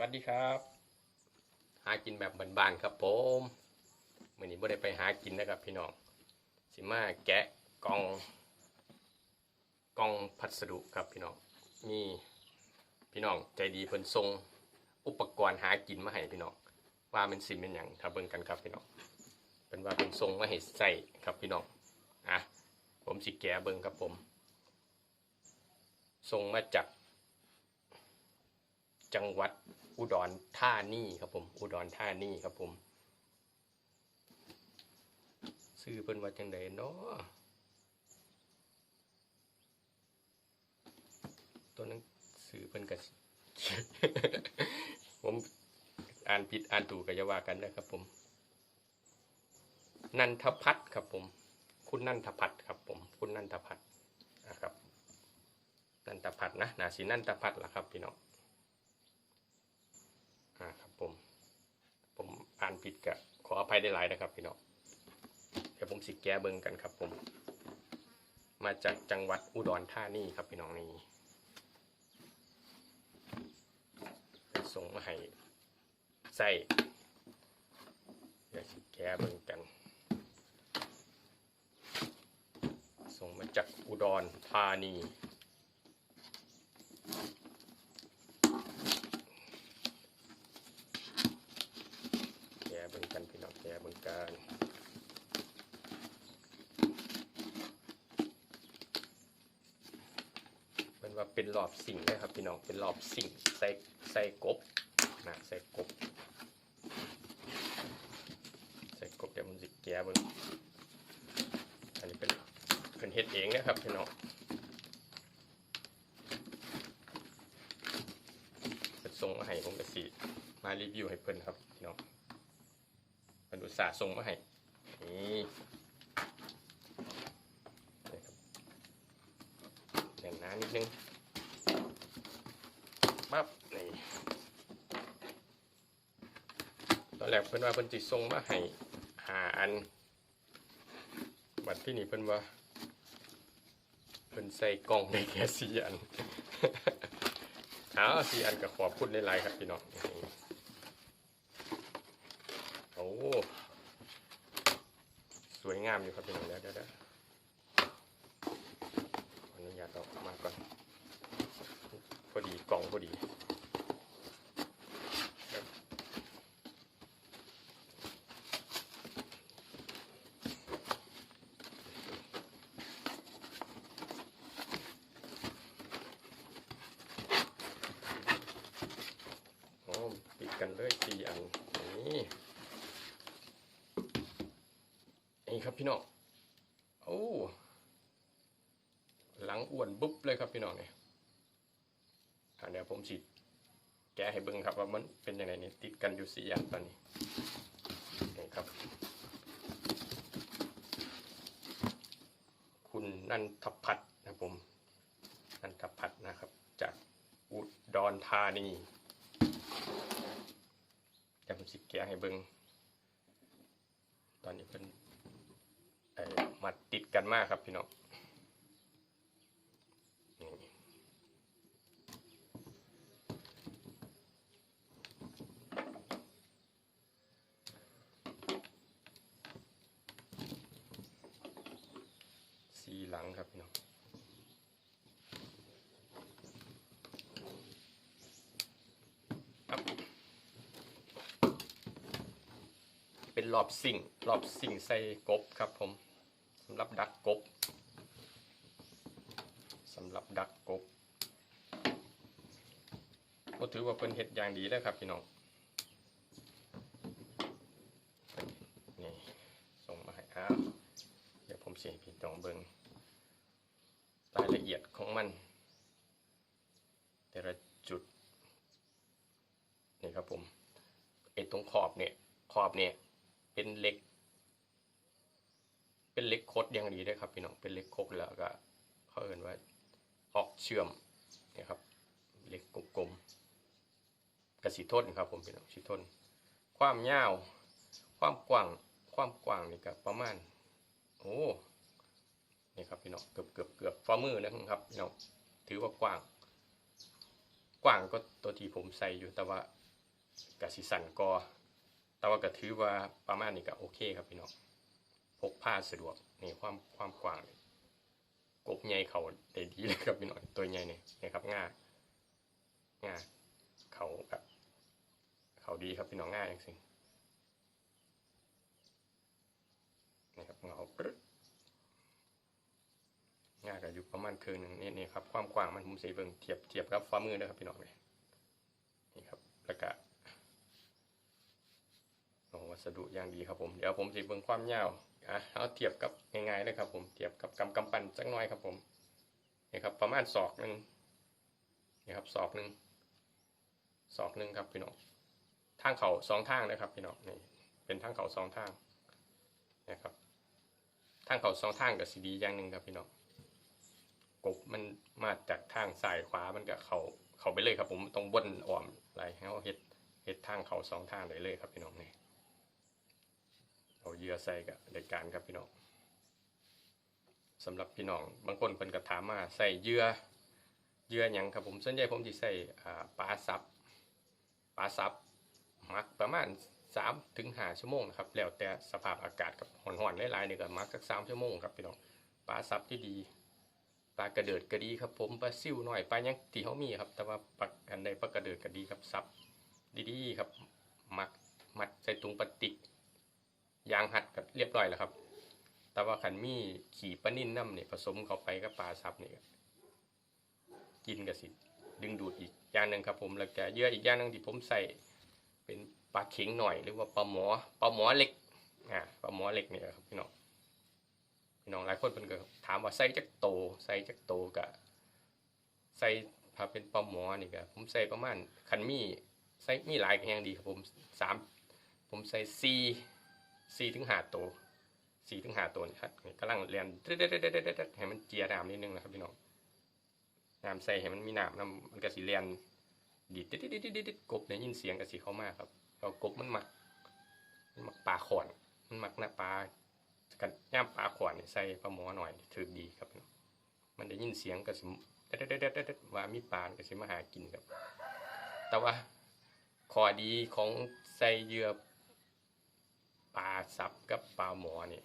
วัสดีครับ หากินแบบบ้านๆครับผมมื่อนี้ไม่ได้ไปหากินนะครับพี่น้องสิมาแกะกล่องกล่องพัสดุครับพี่น้องมีพี่น้องใจดีเพิ่นส่งอุปกรณ์หากินมาให้พี่น้องว่าเป็นสิ่งเป็นอย่างถ้าเบิ่งกันครับพี่น้องเป็นว่าเป็นส่งมาให้ใส่ครับพี่น้องอะผมสิแกะเบิ่งครับผมส่งมาจากจังหวัด อุดรธานีครับผม อุดรธานีครับผมซื้อเพิ่นว่าจังไดเนาะตัวนังซื้อเพิ่นก็ผมอ่านผิดอ่านถูกก็อย่าว่ากันนะครับผม นันทพัฒน์ครับผม คุณนันทพัฒน์ครับผม คุณนันทพัฒน์นะครับนันทพัฒน์นะนาสีนันทพัฒน์ล่ะครับพี่น้อง อ่าครับผม ผมอ่านผิดกะขออภัยได้หลายนะครับพี่น้องเดี๋ยวผมสิแก้เบิ่งกันครับผม มาจากจังหวัดอุดรธานีครับพี่น้องนี่ส่งมาให้ใส่เดี๋ยวสิแก้เบิ่งกันส่งมาจากอุดรธานี แกเบิ่งกันพี่น้องแกเบิ่งกันเป็น ว่าเป็นรอบสิ่งนะครับพี่น้องเป็นรอบสิ่งใส่ใส่กบนะใส่กบ ใส่กบเดี๋ยวมันสิแกเบิ่งอันนี้เป็นเป็นเฮ็ดเองนะครับพี่น้องเป็นส่งมาให้ผมก็สิมารีวิวให้เพิ่อนครับพี่น้องมันอุตสาห์ส่งมาให้นี่นี่น่นหนนิดนึงปั๊บนี่ ตอนแรกเพิ่นว่าเพิ่นจิส่งมาให้หาอัน บัดที่นี่เพิ่นว่า เพิ่นใส่กล่องได้แค่สี่อันเอาสี่อันก็ขอบคุณหลายๆครับพี่น้องโอ้สวยงามอยู่ครับพี่น้องเดี๋ยวเดี๋ยวเด้ออนุญาตออกมาก่อนพอดีกล่องพอดีครับโอ้ติดกันเลยสี่อันนี่ นี่ครับพี่น้องโอ้หลังอ้วนบุ๊บเลยครับพี่น้องเนี่ยอะเดี๋ยวผมฉีดแกะให้เบิ่งครับว่ามันเป็นยังไงนี่ติดกันอยู่สี่อย่างตอนนี้นี่ครับ คุณนันทพัฒน์นะผมนันทพัฒน์นะครับ จากอุดรธานีเดี๋ยวผมสิแกะให้เบิ่งตอนนี้เป็น มาติดกันมากครับพี่น้องนี่สีหลังครับพี่น้องเป็นรอบสิ่งรอบสิ่งใส่กบครับผมำหรับดักกบสำหรับดักกบก็ถือว่าเป็นเห็ดอย่างดีแล้วครับพี่น้องนี่ส่งมาให้อ้าวเดี๋ยวผมเสียพี่น้องเบิงรายละเอียดของมัน แต่ละจุดนี่ครับผมไอ้ตรงขอบเนี่ยขอบเนี่ยเป็นเหล็ก เป็นเล็กโคดอย่างดีด้วยครับพี่น้องเป็นเล็กโคดแล้วก็เขาเอ่นว่าออกเชื่อมนี่ยครับเล็กกลมๆกระสีทนครับผมพี่น้องสีทนความยาว ความกว้างความกว้างนี่ก็ประมาณโอ้นี่ครับพี่น้องเกือบเกือบเกือบฝ่ามือนะครับพี่น้องถือว่ากว้างกว้างก็ตัวที่ผมใส่อยู่แต่ว่ากะสิสั่นก็แต่ว่าก็ถือว่าประมาณนี้ก็โอเคครับพี่น้อง กพาสะดวกนี่ความความกว้างกบใหญ่เขาได้ดีเลยครับพี่น้องตัวใหญ่เนี่ยนี่ครับง่าง่าเขาแบบเขาดีครับพี่น้องง่ายจริงนี่ครับเงาปรึ๊ดง่ายก็อยู่ประมาณคืนหนึ่งนี่นี่ครับความกว้างมันผมสีเบิ่งเทียบเทียบกับฝ่ามือนะครับพี่น้องเลยนี่ครับแล้วก็โอ้วัสดุอย่างดีครับผมเดี๋ยวผมจะเบิ่งความยาว อะเอาเทียบกับง่ายๆเลยครับ ผมเทียบกับกำกำปั้นสักหน่อยครับ ผมนี่ครับ ประมาณศอกหนึ่งนี่ครับศอกหนึ่งศอกหนึ่งครับพี่น้องทางเขาสองทางนะครับ พี่น้องนี่เป็นทางเขาสองทางนะครับทางเขาสองทางกับสีดีอย่างหนึ่งครับพี่น้องกบมันมาจากทางซ้ายขวามันก็เขาเขาไปเลยครับ ผมตรงบนอ่อมไหลให้เขาเฮ็ดเฮ็ดทางเขาสองทางได้เลยครับพี่น้องนี่ เอาเยื่อใส่กับรายการครับพี่น้องสำหรับพี่น้องบางคนเพิ่นก็ถามมาใส่เยื่อเยื่อหยังครับผมส่วนใหญ่ผมสิใส่ปลาซับปลาซับมักประมาณ3ถึง5ชั่วโมงนะครับแล้วแต่สภาพอากาศกับร้อนๆหลายๆนี่ก็มักสัก3ชั่วโมงครับพี่น้องปลาซับที่ดีปลากระเดิดก็ดีครับผมปลาซิ่วหน่อยปลายังที่เขามีครับ แต่ว่าปลาอันใดปลากระเดิดก็ดีครับซับดีๆครับมักมัดใส่ถุงพลาส เรียบร้อยแล้วครับ แต่ว่าขันมีขี่ปนิ่นน้ำเนี่ยผสมเข้าไปกับปลาซับเนี่ยกินกับสิ ดึงดูดอีกอย่างหนึ่งครับผมแล้วก็เยื่ออีกอย่างหนึ่งที่ผมใส่เป็นปลาเข็งหน่อยหรือว่าปลาหมอปลาหมอเล็กอ่าปลาหมอเล็กเนี่ยครับพี่น้องพี่น้องหลายคนเพิ่นก็ถามว่าใส่จักโตใส่จักโตกะใส่ถ้าเป็นปลาหมอนี่ก็ผมใส่ประมาณคันมีใส่มีหลายก็ยังดีครับผมสามผมใส่สี่ สี่ถึงห้าตัวสี่ถึงห้าตัวนี่ครับกำลังเรียนเด็ดๆๆๆๆให้มันเจียน้ำนิดนึงนะครับพี่น้องน้ำใส่ให้มันมีน้ำน้ำมันก็สิเรียนดีดเดิดๆๆๆๆกบได้ยินเสียงก็สิเข้ามากครับเรากบมันหมักมันหมักปลาขอนมันหมักหน้าปลากันย่ามปลาขอนใส่ปลาหมอหน่อยถือดีครับ มันได้ยินเสียงก็สิเด็ดๆๆๆๆว่ามีปลาก็สิมาหากินครับ แต่ว่าข้อดีของใส่เยื่อ ซับกับปลาหมอนี่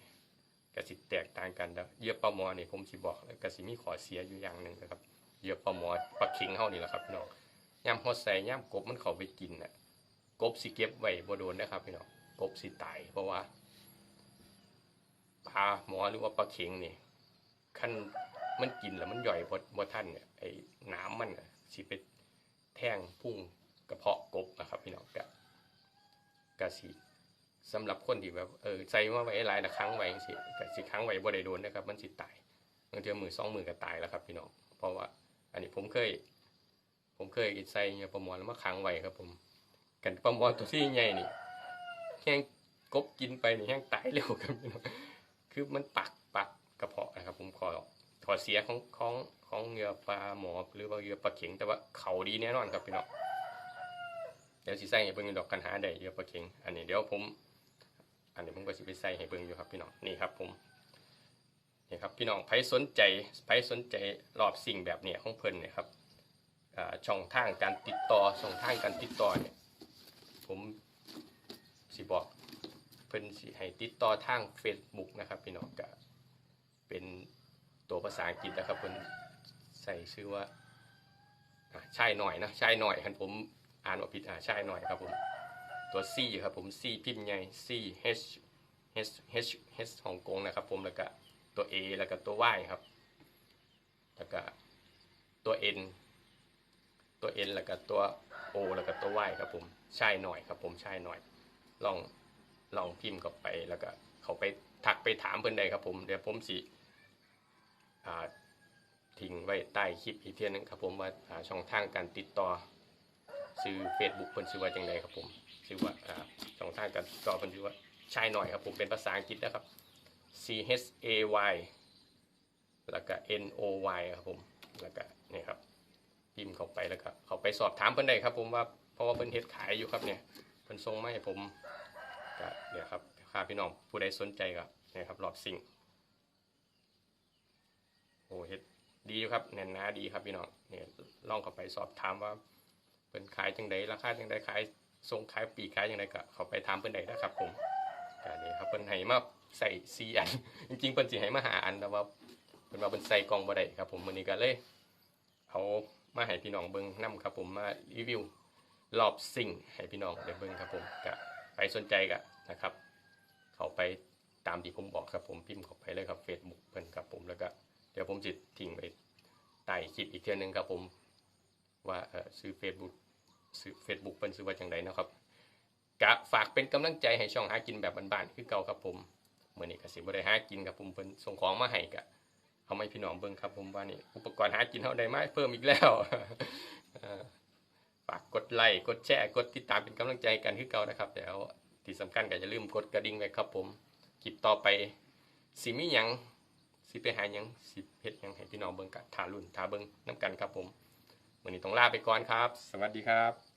ก็สิแตกต่างกันนะเยื่อปลาหมอนี่ผมสิบอกเลยกสิมีข้อเสียอยู่อย่างหนึ่งนะครับเยื่อปลาหมอปลาเข็งเฮานี่แหละครับพี่น้องย่ำฮอดใส่ย่ำกบมันเข้าไปกินน่ะกบสิเก็บไว้บ่โดนนะครับพี่น้องกบสิตายเพราะว่าปลาหมอหรือว่าปลาเข็งนี่คันมันกินแล้วมันย่อยบ่บ่ทันเนี่ยไอ้หน้ำมันน่ะสิไปแทงพุ่งกระเพาะกบนะครับพี่น้องก็ก็สิ สำหรับคนที่แบบเออใส่มาไว้หลายละครั้งไว้สิสิครั้งไว้บ่ได้โดนนะครับ มันสิตายบางทีมือสองมือก็ตายแล้วครับพี่น้องเพราะว่า อันนี้ผมเคย ผมเคยใส่เนี่ยประมวลแล้วมาค้างไว้ครับ ผม กันประมวลตัวที่ใหญ่นี่แห้งกบกินไปนี่แห้งตายเร็วครับพี่น้องคือมันปักปักกระเพาะนะครับ ผมขอขอเสียของของของเหยื่อปลาหมอหรือว่าเหยื่อปลาเข็งแต่ว่าเขาดีแน่นอนครับพี่น้องเดี๋ยวสิใส่ให้เบิ่งดอกกันหาได้เหยื่อปลาเข็งอันนี้เดี๋ยวผม อันนี้ผมก็สิไปใส่ให้เบิ่งอยู่ครับพี่น้องนี่ครับผมนี่ครับพี่น้องใครสนใจใครสนใจรอบสิ่งแบบเนี้ยของเพิ่นเนี่ยครับช่องทางการติดต่อช่องทางการติดต่อเนี่ยผมสิบอกเพิ่นสิให้ติดต่อทาง Facebook นะครับพี่น้องก็เป็นตัวภาษาอังกฤษนะครับเพิ่นใส่ชื่อว่าอ่าชายหน่อยนะชายหน่อยคันผมอ่านว่าผิดอ่าชายหน่อยครับผม ตัว C ครับผม C พิมพ์ใหญ่ C H H H H ฮ่องกงนะครับผมแล้วก็ตัว A แล้วก็ตัว Y ครับ แล้วก็ตัว N ตัว N แล้วก็ตัว O แล้วก็ตัว Y ครับผมใช่หน่อยครับผมใช่หน่อย ลองลองพิมพ์เข้าไปแล้วก็เขาไปทักไปถามเพิ่อนได้ครับผมเดี๋ยวผมสิทิ้งไว้ใต้คลิปอีกเทียนึงครับผมว่าช่องทางการติดต่อชื่อ Facebook เพิ่นชื่อว่าจังไดครับผม ชื่อว่าอ่าช่องทางการติดต่อเพิ่นชื่อว่าชายหน่อยครับผมเป็นภาษาอังกฤษนะครับ C H A Y แล้วก็ N O Y ครับผมแล้วก็นี่ครับพิมพ์เข้าไปแล้วก็เขาไปสอบถามเพิ่นได้ครับ ผมว่าเพราะว่าเพิ่นเฮ็ดขายอยู่ครับเนี่ยเพิ่นส่งมาให้ผมก็เนี่ยครับค่าพี่น้องผู้ใดสนใจก็นี่ครับรอบสิ่งโอ้เฮ็ดดีครับแน่นหนาดีครับพี่น้องเนี่ยลองเข้าไปสอบถามว่าเป็นขายจังไดราคาจังไดขาย ส่งขายปีกขายยังไงก็เขาไปถามเพิ่นได้นะครับผมก็นี่ครับเพิ่นให้มาใส่ซีอัน จริงๆเพิ่นสิให้มาหาอันแต่ว่าเพิ่นว่าเพิ่นใส่กล่องบ่ได้ครับ ผมมื้อนี้ก็เลยเอามาให้พี่น้องเบิ่งนํครับ ผมมารีวิวรอบซิ่งให้พี่น้องได้เบิ่งครับผมก็ไปสนใจก็นะครับ เขาไปตามที่ผมบอกครับผมพิมพ์เข้าไปเลยครับ Facebook เพิ่นครับผมแล้วก็เดี๋ยวผมจะทิ้งไปใต้คลิปอีกเทื่อนึงครับผม ว่าเออซื้อ Facebook ซื้อ Facebook เพิ่นซื้อว่าจังไดนะครับกะฝากเป็นกำลังใจให้ช่องหากินแบบบ้านๆคือเก่าครับผมเมื้อนี้ก็สิบ่ได้หากินครับผมเพิ่นส่งของมาให้ก็เอาไมาให้พี่น้องเบิ่งครับผมว่านี่อุปกรณ์หากินเฮาได้มาเพิ่มอีกแล้วฝากกดไลค์กดแชร์กดติดตามเป็นกำลังใจกันคือเก่านะครับเดี๋ยวที่สำคัญก็อย่าลืมกดกระดิ่งไว้ครับผมคลิปต่อไปสิมีหยังสิไปหาหยังสิเฮ็ดหยังให้พี่น้องเบิ่งกะทารุ่นทาเบิ่งนํกันครับผม วันนี้ต้องลาไปก่อนครับ สวัสดีครับ